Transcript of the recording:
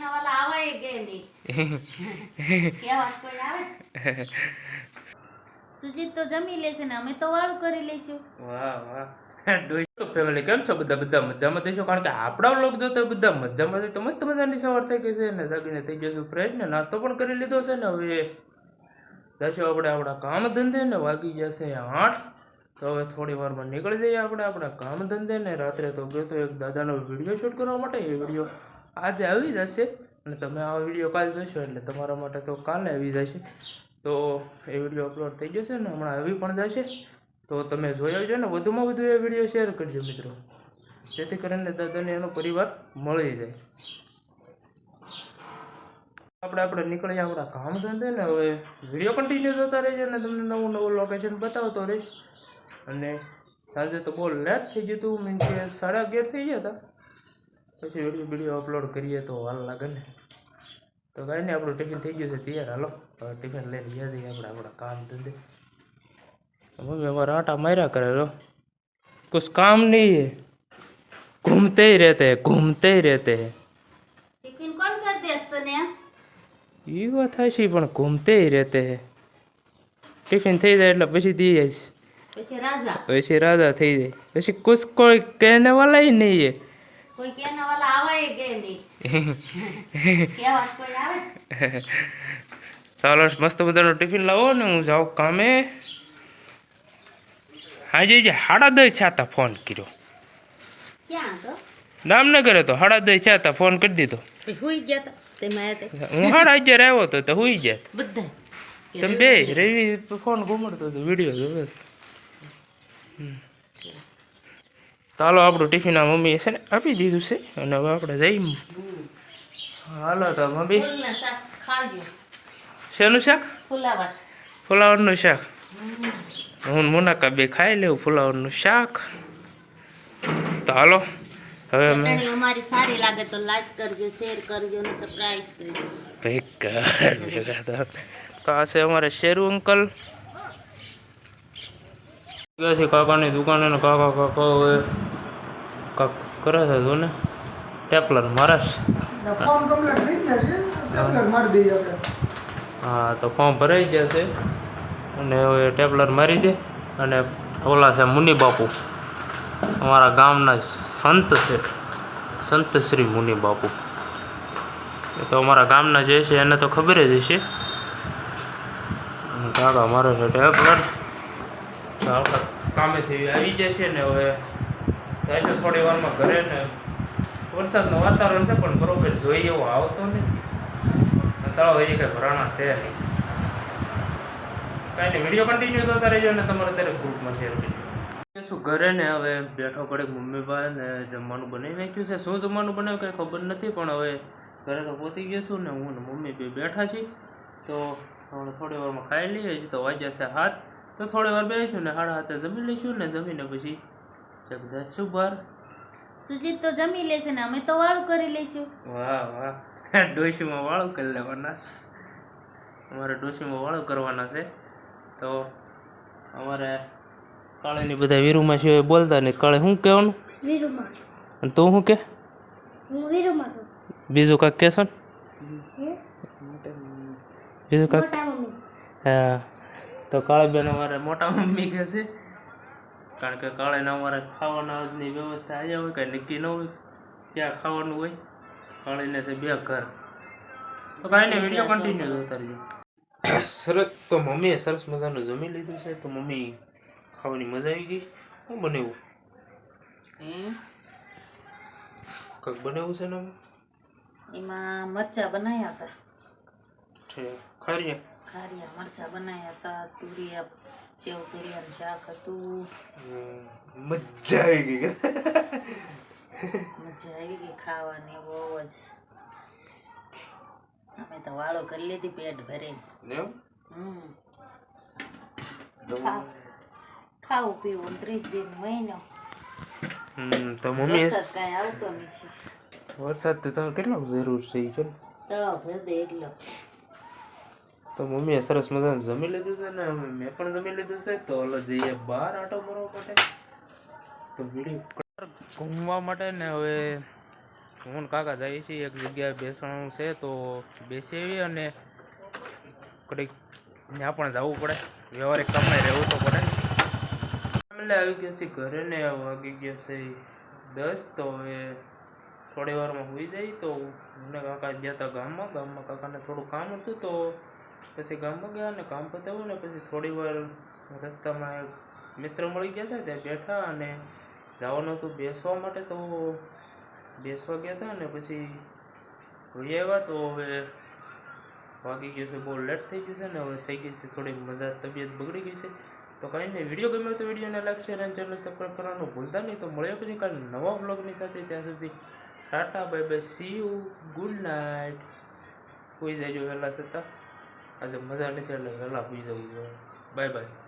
સુજીત તો જમી લેશે ને અમે તો વાળું કરી લઈશું. વાહ વાહ. ફેમિલી કેમ છો બધા? બધા મજામાં થઈશું કારણ કે આપણા વ્લોગ જોતા બધા મજામાં થઈ તો મસ્ત મજાની સવાર થઈ ગઈ છે ને જાગીને થઈ જશું ફ્રેશ ને નાસ્તો પણ કરી લીધો છે ને હવે. જશું આપણે આપણા કામ ધંધે ને વાગી જશે આઠ. તો હવે થોડી વારમાં નીકળી જઈએ આપણે આપણા કામ ધંધે ને. રાત્રે તો ગયો તો એક દાદાનો વીડિયો શૂટ કરવા માટે. એ વીડિયો આજે આવી જશે અને તમે આ વીડિયો કાલ જોશો એટલે તમારા માટે તો કાલે આવી જશે. તો એ વીડિયો અપલોડ થઈ જશે ને હમણાં આવી પણ જશે. તો તમે જોઈ આવજો ને, વધુમાં વધુ એ વીડિયો શેર કરજો મિત્રો. જેથી કરીને દાદાને એનો પરિવાર મળી જાય. આપણે આપણે નીકળીએ આપણા કામ ધંધે ને, હવે વીડિયો કન્ટિન્યુ જોતા રહેજો ને, તમને નવું નવું લોકેશન બતાવતો રહીશ. અને સાંજે તો બહુ લેટ થઈ ગયું હતું, મીન્સ કે સાડા અગિયાર થઈ ગયા હતા. પછી વિડીયો વિડીયો અપલોડ કરીએ તો હાલ લાગે ને તો કાંઈ નહીં આપણું ટિફિન થઈ ગયું છે તૈયાર હાલો હવે ટિફિન લઈને ગયા જઈએ આપણે આપણા કામ ધંધે मम्मी हमारा आटा मारा करे लो कुछ काम नहीं है घूमते ही रहते हैं घूमते ही रहते हैं ટિફિન કોણ કરી દેસ તને એ વાત છે પણ ઘૂમતે ही रहते हैं ટિફિન થઈ જાય એટલે પછી દઈ જાય પછી રાજા પછી રાજા થઈ જાય પછી કુછ કોઈ કહેને વાલા ही नहीं है કોઈ કેના વાલા આવે કે નહીં? કેવા કોઈ આવે? ચાલો મસ્ત બધાનો ટિફિન લાવો ને હું જાઉં કામે. હાજી જે હાડા દઈ છાતા ફોન કર્યો. ક્યાં તો ન કરે તો હાડા દઈ છાતા ફોન કરી દીધો. હુઈ ગયા હું હાડા અગિયાર આવ્યો તો તો હુઈ ગયા. બધા તમે બે રવિ ફોન ઘુમડતો હતો વીડિયો જોયો ચાલો આપણું ટિફિન આ મમ્મીએ છે ને આપી દીધું છે. અને હવે આપણે જઈ હાલો તો મમ્મી. શેનું શાક? ફુલાવર. ફુલાવરનું શાક. હું મુનાકા બે ખાઈ લેવું ફુલાવરનું શાક. તો હાલો હવે અમે અમારી સારી લાગે તો લાઈક કરજો શેર કરજો અને સબસ્ક્રાઇબ કરજો. ભેગા ભેગા તો તો આ છે અમારે શેરુ અંકલ. ગયા છે કાકાની દુકાને કાકા કાકા હવે કાક કરે છે જો. ને ટેપલર મારે હા તો ફોર્મ ભરાઈ ગયા છે. અને હવે ટેપલર મારી દે. અને ઓલા છે મુનિ બાપુ. અમારા ગામના સંત છે. સંત શ્રી મુનિ બાપુ. એ તો અમારા ગામના જે છે એને તો ખબર જ હશે. કાકા મારે છે ટેપલર. કામે થઈ આવી જશે ને હવે જઈશું થોડી વારમાં ઘરે ને વરસાદનું વાતાવરણ છે, પણ બરોબર જોઈએ એવો આવતો નથી. તળાવ હજી કંઈ ભરાણા છે નહીં. કાંઈ નહીં, વીડિયો કન્ટિન્યુ થતા રહેજો અને તમારે અત્યારે ગ્રુપમાં શેર શું ઘરે ને હવે બેઠો પડે મમ્મી ભાઈ ને જમવાનું બનાવી નાખ્યું છે. શું જમવાનું બનાવ્યું કંઈ ખબર નથી, પણ હવે ઘરે તો પહોંચી ગયો છું ને હું ને મમ્મી બે બેઠા છીએ. તો હવે થોડી વારમાં ખાઈ લઈએ, હજી તો વાગ્યા છે હાથ તો થોડી વાર બેસીશું ને સાડા હાથે જમી લઈશું ને જમીને પછી ચક શું બહાર? સુજીત તો જમી લેશે ને અમે તો વાળું કરી લઈશું. વાહ વાહ. ડોશીમાં વાળું કરી લેવાના. અમારે ડોશીમાં વાળું કરવાના છે. તો અમારે કાળીની બધા વીરુમાં સિવાય બોલતા નહીં. કાળે શું કહેવાનું? વીરુમાં. અને તું શું કે? હું વીરુમાં છું. બીજું કાંક કહેશો ને? બીજું કાંક? હા. તો કાળીબેન અમારે મોટા મમ્મી કહે છે કારણ કે કાળીને અમારે ખાવાનાની વ્યવસ્થા આવ્યા હોય કાંઈ નક્કી ન હોય ક્યાં ખાવાનું હોય. કાળીને તો બે ઘર. તો કાંઈ નહીં વીડિયો કન્ટિન્યુ જોતા રહેજો સરસ તો મમ્મીએ સરસ મજાનું જમી લીધું છે તો મમ્મી ખાવાની મજા આવી ગઈ. શું બનાવ્યું કંઈક બનાવ્યું છે ને એમાં મરચા બનાવ્યા હતા. ખારિયા ખારીયા ખારિયા મરચા બનાવ્યા હતા તુરિયા સેવ તુરિયાનું શાક હતું. મજા આવી ગઈ મજા આવી ગઈ ખાવાની બહુ જ. અમે તો વાળો કરી લીધી પેટ ભરીને. તો ખાવું પીવું ત્રીસ દિન મહિનો. તો મમ્મી કાંઈ આવતો નથી. વરસાદ તો તમારે કેટલો જરૂર છે જો તળાવ ભરી દે એટલો. તો મમ્મીએ સરસ મજાનું જમી લીધું છે ને મેં પણ જમી લીધું છે તો હલો જઈએ બહાર આટો મારવા માટે. તો વીડિયો ઘૂમવા માટે ને હવે હું કાકા જઈએ છીએ, એક જગ્યાએ બેસવાનું છે તો બેસી આવી અને કડીક ત્યાં પણ જવું પડે. વ્યવહારિક કામમાં રહેવું તો પડે. એટલે આવી ગયા છે ઘરે ને વાગી ગયા છે દસ, તો હવે થોડી વારમાં હોઈ જાય તો મને કાકા ગયા હતા ગામમાં. ગામમાં કાકાને થોડું કામ હતું તો પછી ગામમાં ગયા અને કામ પતાવ્યું ને પછી થોડી વાર રસ્તામાં મિત્ર મળી ગયા હતા, ત્યાં બેઠા અને જવાનું હતું બેસવા માટે તો બેસવા ગયા હતા ને પછી ઘડી આવ્યા તો હવે વાગી ગયું છે, બહુ લેટ થઈ ગયું છે ને હવે થઈ ગઈ છે થોડી મજા તબિયત બગડી ગઈ છે. તો કાંઈ નહીં, વીડિયો ગમ્યો તો વિડીયોને લાઈક શેર અને ચેનલ સબસ્ક્રાઈબ કરવાનું ભૂલતા નહીં. તો મળ્યો પછી કાલે નવા બ્લોગની સાથે. ત્યાં સુધી tata bye bye see you good night કોઈ જાય વહેલા છતાં આજે મજા નથી એટલે વહેલા હોઈ જવું જોઈએ બાય બાય